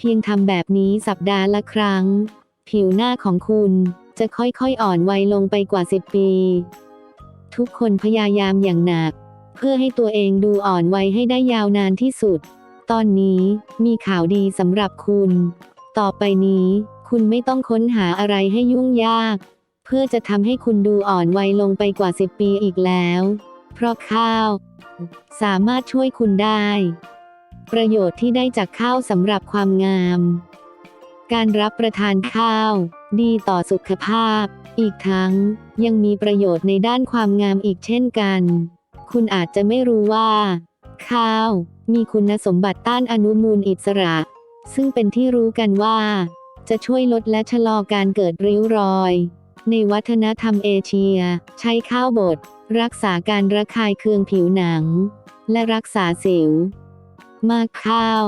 เพียงทำแบบนี้สัปดาห์ละครั้ง ผิวหน้าของคุณจะค่อยๆอ่อนวัยลงไปกว่า 10 ปี ทุกคนพยายามอย่างหนัก เพื่อให้ตัวเองดูอ่อนวัยให้ได้ยาวนานที่สุด ตอนนี้มีข่าวดีสำหรับคุณ ต่อไปนี้ คุณไม่ต้องค้นหาอะไรให้ยุ่งยาก เพื่อจะทำให้คุณดูอ่อนวัยลงไปกว่า 10 ปีอีกแล้ว เพราะข้าว สามารถช่วยคุณได้ ประโยชน์ที่ได้จากข้าวสำหรับความงาม การรับประทานข้าว ดีต่อสุขภาพ อีกทั้งยังมีประโยชน์ในด้านความงามอีกเช่นกัน คุณอาจจะไม่รู้ว่า ข้าว มีคุณสมบัติต้านอนุมูลอิสระ ซึ่งเป็นที่รู้กันว่า จะช่วยลดและชะลอการเกิดริ้วรอย ในวัฒนธรรมเอเชีย ใช้ข้าวบดรักษาการระคายเคืองผิวหนัง และรักษาสิว มากข้าว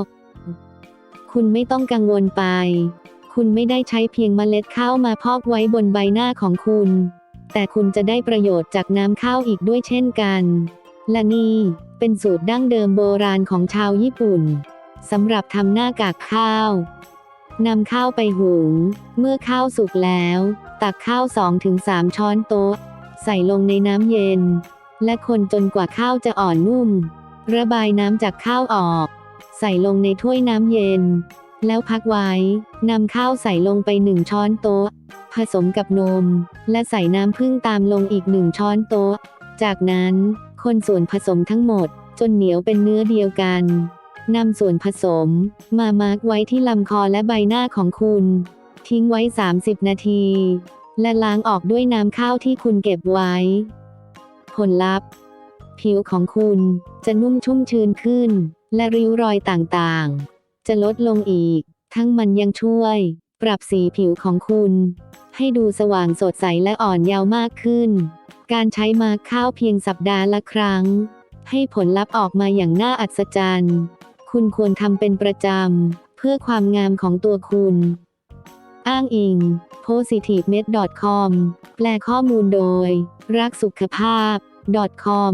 คุณไม่ต้องกังวลไป คุณไม่ได้ใช้เพียงเมล็ดข้าวมาพอกไว้บนใบหน้าของคุณ แต่คุณจะได้ประโยชน์จากน้ำข้าวอีกด้วยเช่นกัน และนี่เป็นสูตรดั้งเดิมโบราณของชาวญี่ปุ่นสำหรับทำหน้ากากข้าวนำข้าวไปหุง เมื่อข้าวสุกแล้ว ตักข้าว 2-3 ช้อนโต๊ะ ใส่ลงในน้ำเย็น และคนจนกว่าข้าวจะอ่อนนุ่ม ระบายน้ำจากข้าวออก ใส่ลงในถ้วยน้ำเย็น แล้วพักไว้ นำข้าวใส่ลงไปหนึ่งช้อนโต๊ะ ผสมกับนม และใส่น้ำผึ้งตามลงอีกหนึ่งช้อนโต๊ะ จากนั้นคนส่วนผสมทั้งหมด จนเหนียวเป็นเนื้อเดียวกันนำส่วนผสม มามาร์กไว้ที่ลำคอและใบหน้าของคุณ ทิ้งไว้ 30 นาที และล้างออกด้วยน้ำข้าวที่คุณเก็บไว้ ผลลัพธ์ ผิวของคุณจะนุ่มชุ่มชื้นขึ้น และริ้วรอยต่างๆ จะลดลงอีก ทั้งมันยังช่วย ปรับสีผิวของคุณ ให้ดูสว่างสดใสและอ่อนเยาว์มากขึ้น การใช้มาคข้าวเพียงสัปดาห์ละครั้ง ให้ผลลัพธ์ออกมาอย่างน่าอัศจรรย์ คุณควรทำเป็นประจำ เพื่อความงามของตัวคุณ อ้างอิง positivemed.com แปลข้อมูลโดย รักสุขภาพ .com